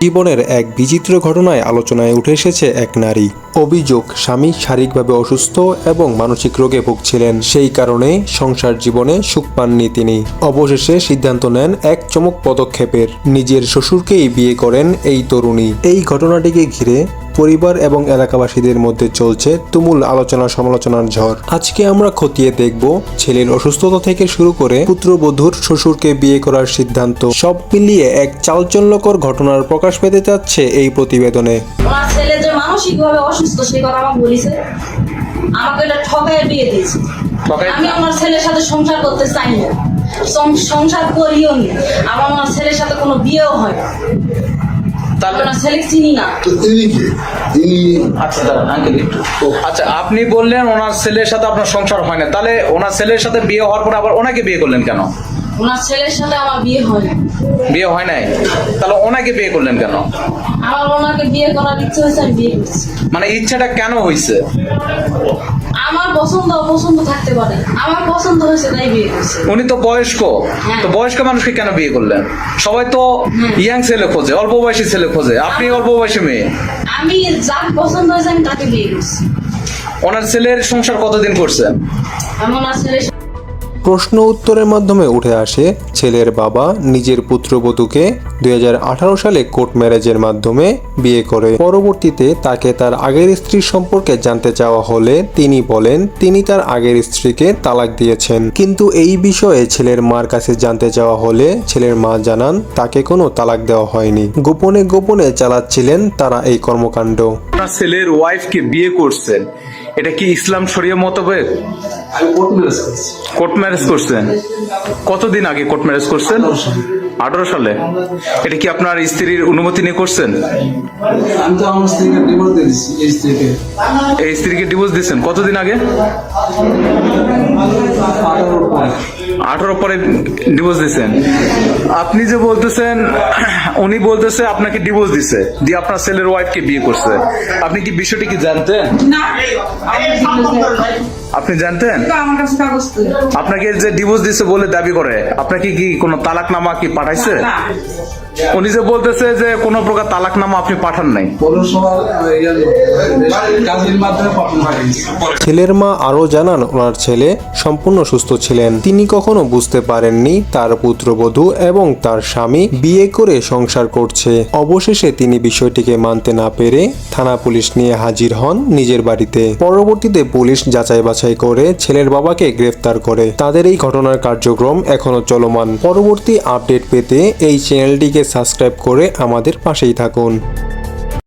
জীবনের এক বিচিত্র ঘটনায় আলোচনায় উঠে এসেছে এক নারী। অভিযোগ, স্বামী শারীরিকভাবে অসুস্থ এবং মানসিক রোগে ভুগছিলেন। সেই কারণে সংসার জীবনে সুখ পাননি তিনি। অবশেষে সিদ্ধান্ত নেন এক চমক পদক্ষেপের। নিজের শ্বশুরকেই বিয়ে করেন এই তরুণী। এই ঘটনাটিকে ঘিরে পরিবার এবং এলাকাবাসীদের মধ্যে চলছে তুমুল আলোচনা সমালোচনার ঝড়। আজকে আমরা খতিয়ে দেখব ছেলের অসুস্থতা থেকে শুরু করে পুত্রবধূর শ্বশুরকে বিয়ে করার সিদ্ধান্ত। সব মিলিয়ে এক চালচল্যকর ঘটনার প্রকাশ পেতে যাচ্ছে এই প্রতিবেদনে। ছেলে যে মানসিক অসুস্থ সে কথা আমাকে বলিছে। আমাকে এটা ঠকায় বিয়ে দিয়েছে। আমি আমার ছেলের সাথে সংসার করতে চাই না। সংসার করিও নি। আমার আমার ছেলের সাথে কোনো বিয়েও হয় না। আচ্ছা আচ্ছা আপনি বললেন ওনার ছেলের সাথে আপনার সংসার হয় না। তাহলে ওনার ছেলের সাথে বিয়ে হওয়ার পর আবার ওনাকে বিয়ে করলেন কেন? ওনার ছেলের সাথে আমার বিয়ে হয় না বিয়ে হয় নাই? তাহলে ওনাকে বিয়ে করলেন কেন? আমার ওনাকে বিয়ে করার ইচ্ছে হয়েছে আমি বিয়ে করছি। মানে ইচ্ছাটা কেন হয়েছে? আমার পছন্দ অপছন্দ থাকতে পারে। আমার পছন্দ হয়েছে তাই বিয়ে করছি। উনি তো বয়স্ক। হ্যাঁ। তো বয়স্ক মানুষকে কেন বিয়ে করলেন? সবাই তো ইয়াং ছেলে খোঁজে অল্প বয়সী ছেলে খোঁজে। আপনি অল্প বয়সী মেয়ে। আমি যার পছন্দ হয়েছে আমি তাকে বিয়ে করছি। ওনার ছেলের সংসার কতদিন করছেন আমি ওনার ছেলের প্রশ্ন উত্তরের মাধ্যমে উঠে আসে, ছেলের বাবা নিজের পুত্রবধূকে দুই হাজার আঠারো সালে কোর্ট ম্যারেজের মাধ্যমে বিয়ে করে। পরবর্তীতে তাকে তার আগের স্ত্রীর সম্পর্কে জানতে চাওয়া হলে তিনি বলেন, তিনি তার আগের স্ত্রীকে তালাক দিয়েছেন। কিন্তু এই বিষয়ে ছেলের মার কাছে জানতে চাওয়া হলে ছেলের মা জানান, তাকে কোনো তালাক দেওয়া হয়নি। গোপনে গোপনে চালাচ্ছিলেন তারা এই কর্মকাণ্ড। আপনার ছেলের ওয়াইফকে বিয়ে করছেন এটা কি ইসলাম শরীয় মোতাবেক কোর্ট ম্যারেজ করছেন। কতদিন আগে কোর্ট ম্যারেজ করছেন? আঠারো সালে। এটা কি আপনার স্ত্রীর অনুমতি নিয়ে করছেন? এই স্ত্রীকে। ডিভোর্স দিয়েছেন। কতদিন আগে? আঠারো পরে ডিভোর্স দিয়েছেন আপনি যে বলতেছেন উনি বলতেছে আপনাকে ডিভোর্স দিছে দিয়ে আপনার ছেলের ওয়াইফকে বিয়ে করছে। আপনি কি বিষয়টি কি জানতেন? আপনি জানতেন? আমার কাছে কাগজ তুলে আপনাকে যে ডিভোর্স দিছে বলে দাবি করে আপনাকে কি কোনো তালাকনামা কি পাঠাইছে? উনি যে বলতেছে যে কোনো প্রকার তালাকনামা আপনি পাঠান নাই। ছেলের মা আরও জানান ওনার ছেলে সম্পূর্ণ সুস্থ ছিলেন। তিনি কখনো বুঝতে পারেননি তার পুত্রবধূ এবং তার স্বামী বিয়ে করে সংসার করছে। অবশেষে তিনি বিষয়টিকে মানতে না পেরে থানা পুলিশ নিয়ে হাজির হন নিজের বাড়িতে। পরবর্তীতে পুলিশ যাচাই বাছাই করে ছেলের বাবাকে গ্রেফতার করে। তাদের এই ঘটনার কার্যক্রম এখনও চলমান। পরবর্তী আপডেট পেতে এই চ্যানেলটিকে সাবস্ক্রাইব করে আমাদের পাশেই থাকুন।